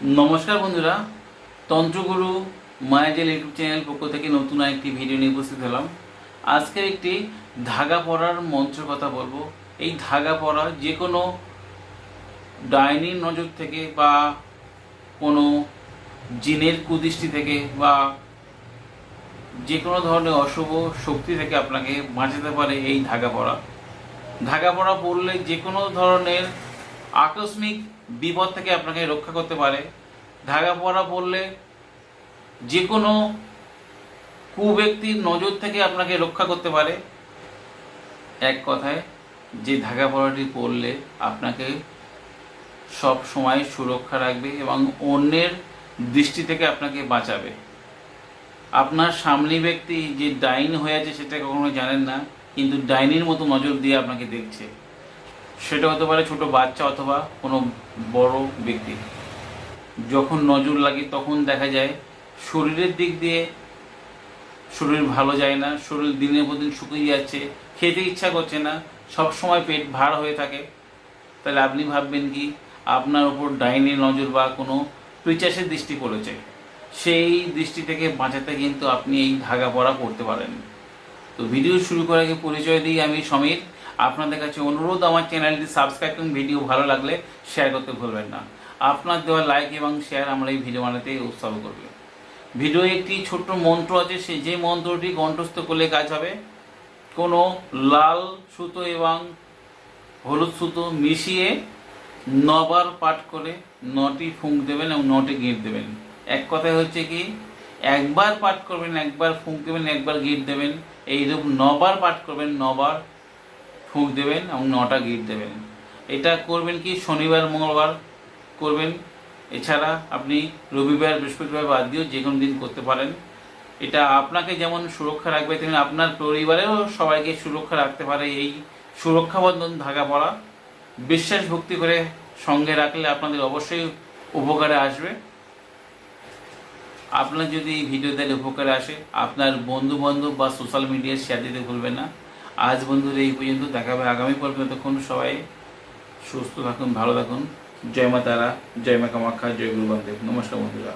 নমস্কার বন্ধুরা, তন্ত্রগুরু মায়াজেল YouTube channel পক্ষ থেকে নতুন একটি ভিডিও নিয়ে উপস্থিত হলাম। আজকের একটি ধাগা পড়ার মন্ত্রের কথা বলব। এই ধাগা পড়া যে কোনো ডাইনির নজর থেকে বা কোনো জিনের কুদৃষ্টি থেকে বা যে কোনো ধরনের অশুভ শক্তি থেকে আপনাকে বাঁচাতে পারে এই ধাগা পড়া। ধাগা পড়া পড়লে যে কোনো ধরনের আকস্মিক বিপদ থেকে আপনাকে রক্ষা করতে পারে। ধাগা পড়া পড়লে যে কোনো কুব্যক্তির নজর থেকে আপনাকে রক্ষা করতে পারে। এক কথায়, যে ধাগা পড়াটি পড়লে আপনাকে সব সময় সুরক্ষা রাখবে এবং অন্যের দৃষ্টি থেকে আপনাকে বাঁচাবে। আপনার সামনে ব্যক্তি যে ডাইন হয়ে আছে সেটা কখনো জানেন না, কিন্তু ডাইনির মতো নজর দিয়ে আপনাকে দেখছে। সেটা হতে পারে ছোট বাচ্চা অথবা কোনো বড় ব্যক্তি। যখন নজর লাগে তখন দেখা যায় শরীরের দিক দিয়ে শরীর ভালো যায় না, শরীর দিনের পর দিন শুকিয়ে যাচ্ছে, খেতে ইচ্ছা করছে না সব সময় পেট ভার হয়ে থাকে। তাহলে আপনি ভাববেন কি, আপনার উপর ডাইনের নজর বা কোনো পিচাসের দৃষ্টি পড়েছে। সেই দৃষ্টি থেকে বাঁচাতে কিন্তু আপনি এই ধাগা পড়া করতে পারেন। তো ভিডিও শুরু করার আগে পরিচয় দিই আমি সমীর। আপনাদের কাছে অনুরোধ, আমার চ্যানেলটি সাবস্ক্রাইব করুন, ভিডিও ভালো লাগলে শেয়ার করতে ভুলবেন না। আপনার দেওয়া লাইক এবং শেয়ার আমরা এই ভিডিও বানাতে উৎসাহ করবে। ভিডিও একটি ছোট্ট মন্ত্র আছে, সে যে মন্ত্রটি কণ্ঠস্থ করলে কাজ হবে, কোনো লাল সুতো এবং হলুদ সুতো মিশিয়ে নবার পাঠ করে নটি ফুঁক দেবেন এবং নটি গিট দেবেন। এক কথায় হচ্ছে কি, একবার পাঠ করবেন, একবার ফুঁক দেবেন, একবার গিট দেবেন, এইরূপ নবার পাঠ করবেন, নবার ফুঁক দেবেন এবং নটা গিট দেবেন। এটা করবেন কি? শনিবার, মঙ্গলবার করবেন। এছাড়া আপনি রবিবার, বৃহস্পতিবার বাদ দিয়েও যে কোনো দিন করতে পারেন। এটা আপনাকে যেমন সুরক্ষা রাখবে, তেমনি আপনার পরিবারেও সবাইকে সুরক্ষা রাখতে পারে এই সুরক্ষা বন্ধন ধাগা পড়া। বিশ্বাস, ভক্তি করে সঙ্গে রাখলে আপনাদের অবশ্যই উপকারে আসবে। আপনার যদি এই ভিডিও দেখলে উপকারে আসে, আপনার বন্ধু বান্ধব বা সোশ্যাল মিডিয়ায় শেয়ার দিতে ভুলবেন না। আজ বন্ধুরা এই পর্যন্ত, দেখা হবে আগামী পর্বে। তখন সবাই সুস্থ থাকুন, ভালো থাকুন। জয় মা তারা, জয় মা কামাখ্যা, জয় গুরু বান্ধব নমস্কার বন্ধুরা।